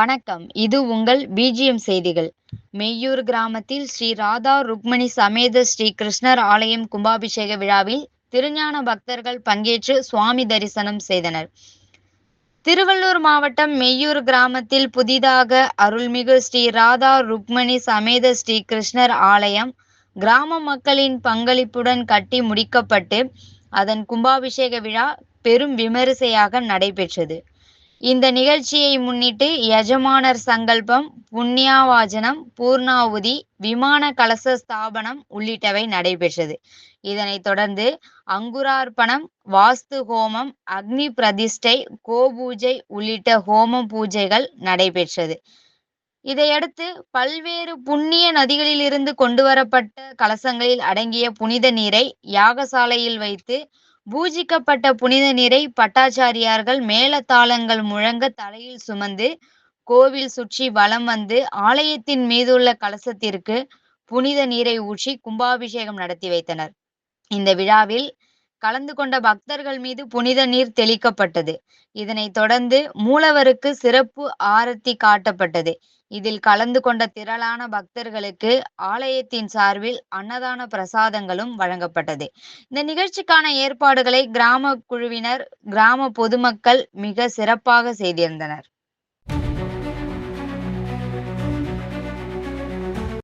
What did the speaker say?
வணக்கம். இது உங்கள் பிஜிஎம் செய்திகள். மெய்யூர் கிராமத்தில் ஸ்ரீ ராதா ருக்மணி சமேத ஸ்ரீ கிருஷ்ணர் ஆலயம் கும்பாபிஷேக விழாவில் திருஞான பக்தர்கள் பங்கேற்று சுவாமி தரிசனம் செய்தனர். திருவள்ளூர் மாவட்டம் மெய்யூர் கிராமத்தில் புதிதாக அருள்மிகு ஸ்ரீ ராதா ருக்மணி சமேத ஸ்ரீ கிருஷ்ணர் ஆலயம் கிராம மக்களின் பங்களிப்புடன் கட்டி முடிக்கப்பட்டு அதன் கும்பாபிஷேக விழா பெரும் விமரிசையாக நடைபெற்றது. இந்த நிகழ்ச்சியை முன்னிட்டு எஜமானர் சங்கல்பம் புண்ணியாவாஜனம் பூர்ணாவுதி விமான கலச ஸ்தாபனம் உள்ளிட்டவை நடைபெற்றது. இதனைத் தொடர்ந்து அங்குரார்ப்பணம் வாஸ்து ஹோமம் அக்னி பிரதிஷ்டை கோபூஜை உள்ளிட்ட ஹோமம் பூஜைகள் நடைபெற்றது. இதையடுத்து பல்வேறு புண்ணிய நதிகளிலிருந்து கொண்டு வரப்பட்ட கலசங்களில் அடங்கிய புனித நீரை யாகசாலையில் வைத்து பூஜிக்கப்பட்ட புனித நீரை பட்டாச்சாரியார்கள் மேளதாளங்கள் முழங்க தலையில் சுமந்து கோவில் சுற்றி வலம் வந்து ஆலயத்தின் மீதுள்ள கலசத்திற்கு புனித நீரை ஊற்றி கும்பாபிஷேகம் நடத்தி வைத்தனர். இந்த விழாவில் கலந்து கொண்ட பக்தர்கள் மீது புனித நீர் தெளிக்கப்பட்டது. இதனைத் தொடர்ந்து மூலவருக்கு சிறப்பு ஆரத்தி காட்டப்பட்டது. இதில் கலந்து கொண்ட திரளான பக்தர்களுக்கு ஆலயத்தின் சார்பில் அன்னதான பிரசாதங்களும் வழங்கப்பட்டது. இந்த நிகழ்ச்சிக்கான ஏற்பாடுகளை கிராம குழுவினர் கிராம பொதுமக்கள் மிக சிறப்பாக செய்திருந்தனர்.